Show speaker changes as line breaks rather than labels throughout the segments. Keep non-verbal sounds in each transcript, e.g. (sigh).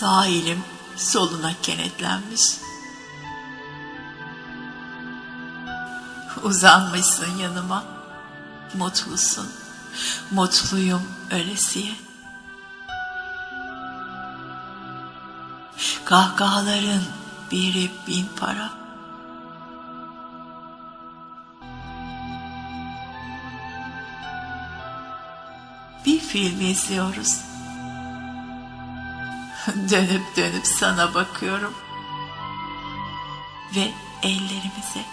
Sağ elim soluna kenetlenmiş. Uzanmışsın yanıma. Mutlusun. Mutluyum ölesiye. Kahkahaların biri bin para. Bir film izliyoruz. (laughs) dönüp dönüp sana bakıyorum. Ve ellerimize,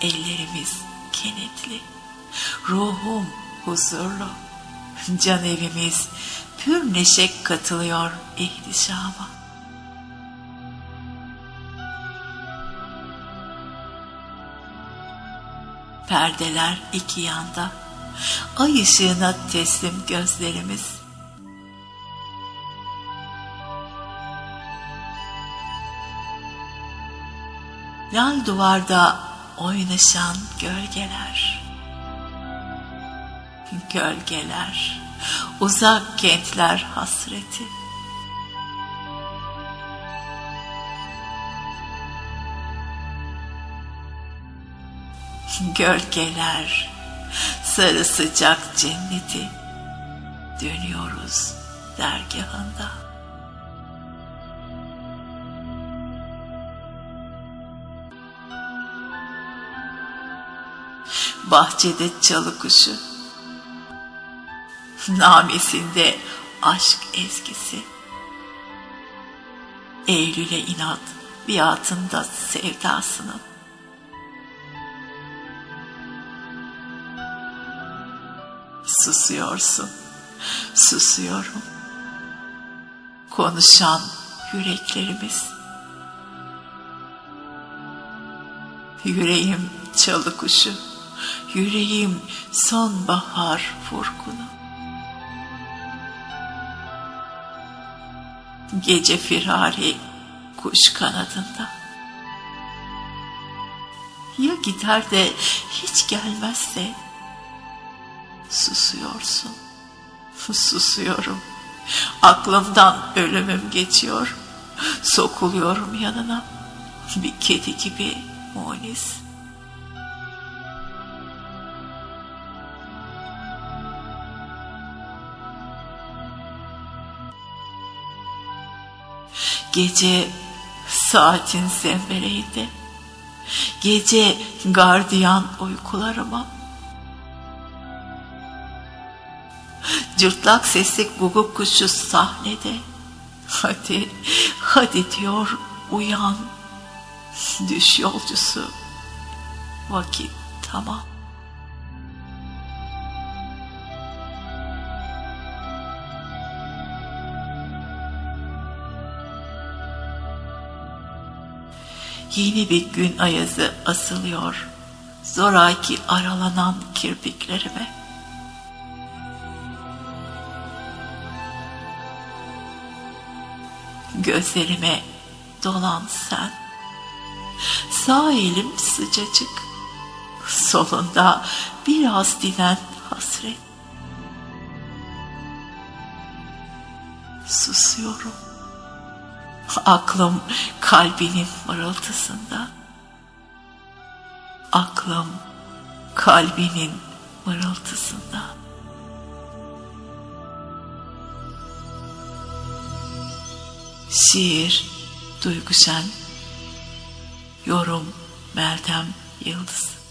ellerimiz kenetli, ruhum huzurlu, can evimiz pür neşe katılıyor ihtişama. Perdeler iki yanda, ay ışığına teslim gözlerimiz. Lal duvarda oynaşan gölgeler. Gölgeler, uzak kentler hasreti. Gölgeler, sarı sıcak cenneti. Dönüyoruz dergahında. Bahçede çalı kuşu. Namesinde aşk ezgisi. Eylül'e inat biatında sevdasının. Susuyorsun, susuyorum. Konuşan yüreklerimiz. Yüreğim çalı kuşu yüreğim sonbahar furkunu. Gece firari kuş kanadında. Ya gider de hiç gelmezse susuyorsun. Susuyorum. Aklımdan ölümüm geçiyor. Sokuluyorum yanına. Bir kedi gibi munis. Gece saatin zembereydi. Gece gardiyan uykularıma. Cırtlak sesli guguk kuşu sahnede. Hadi, hadi diyor uyan. Düş yolcusu. Vakit tamam. Yeni bir gün ayazı asılıyor zoraki aralanan kirpiklerime. Gözlerime dolan sen. Sağ elim sıcacık. Solunda biraz dinen hasret. Susuyorum. Aklım kalbinin mırıltısında. Aklım kalbinin mırıltısında. Şiir Duygu Şen Yorum Meltem Yıldız